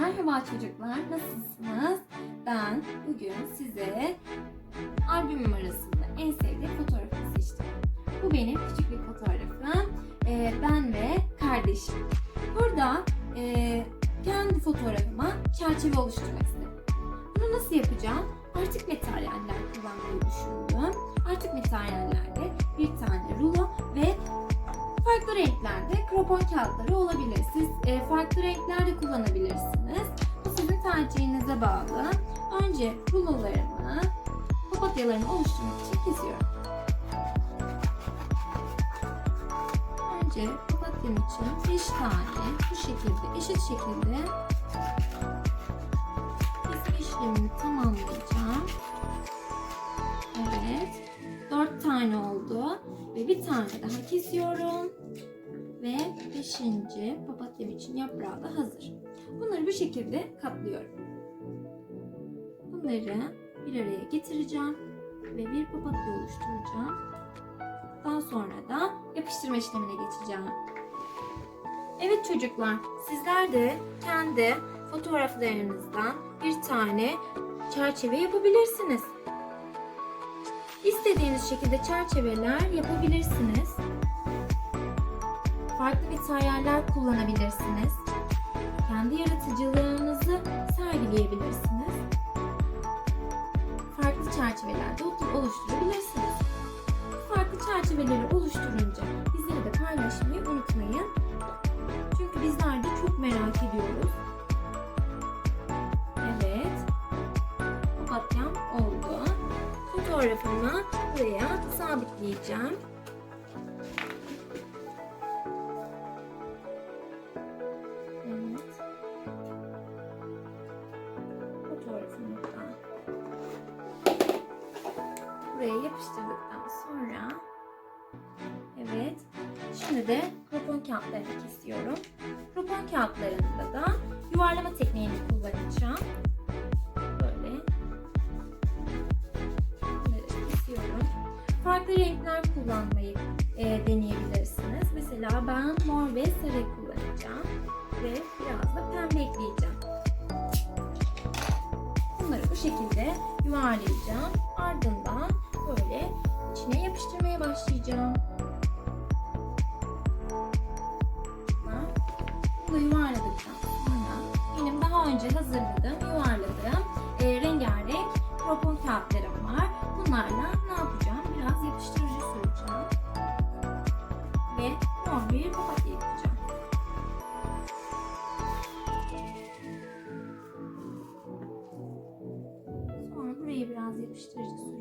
Merhaba çocuklar, nasılsınız? Ben bugün size albümüm arasında en sevdiğim fotoğrafı seçtim. Bu benim küçüklük fotoğrafım. Ee, ben ve kardeşim. Burada e, kendi fotoğrafıma çerçeve oluşturmak istedim. Bunu nasıl yapacağım? Artık materyaller kullanmayı düşündüm. Artık materyallerde bir tane rulo ve farklı renklerde kropon kağıtları olabilir. Siz e, farklı renklerde kullanabilirsiniz. Bu sizin tercihinize bağlı. Önce rulolarımı papatyalarımı oluşturmak için kesiyorum. Önce papatyam için 5 tane bu şekilde eşit şekilde kesme işlemini tamamlayacağım. Evet. 4 tane oldu ve bir tane daha kesiyorum. Ve 5. papatyam için yaprağı da hazır. Bunları bu şekilde katlıyorum. Bunları bir araya getireceğim ve bir papatya oluşturacağım. Daha sonra da yapıştırma işlemine geçeceğim. Evet çocuklar, sizler de kendi fotoğraflarınızdan bir tane çerçeve yapabilirsiniz. İstediğiniz şekilde çerçeveler yapabilirsiniz. Farklı materyaller kullanabilirsiniz. Kendi yaratıcılığınızı sergileyebilirsiniz. Farklı çerçevelerde oluşturabilirsiniz. Farklı çerçeveleri oluşturunca bizleri de paylaşmayı unutmayın. Çünkü bizler de çok merak ediyoruz. Evet. Papatyam oldu. Fotoğrafımı buraya sabitleyeceğim. Da buraya yapıştırdıktan sonra evet şimdi de kropon kağıtlarını kesiyorum. Kropon kağıtlarında da yuvarlama tekniğini kullanacağım. Böyle kesiyorum. Farklı renkler kullanmayı şekilde yuvarlayacağım. Ardından böyle içine yapıştırmaya başlayacağım. Bunu yuvarladıktan sonra benim daha önce hazırladığım, yuvarladığım e, rengarenk kropon kağıtlarım var. Bunlarla ne yapacağım? Buraya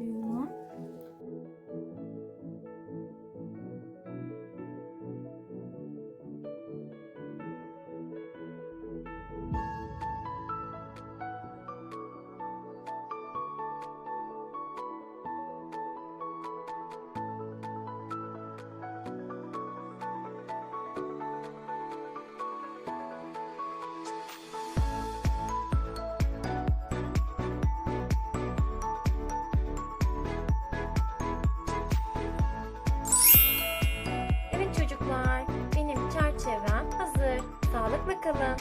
Anlat bakalım.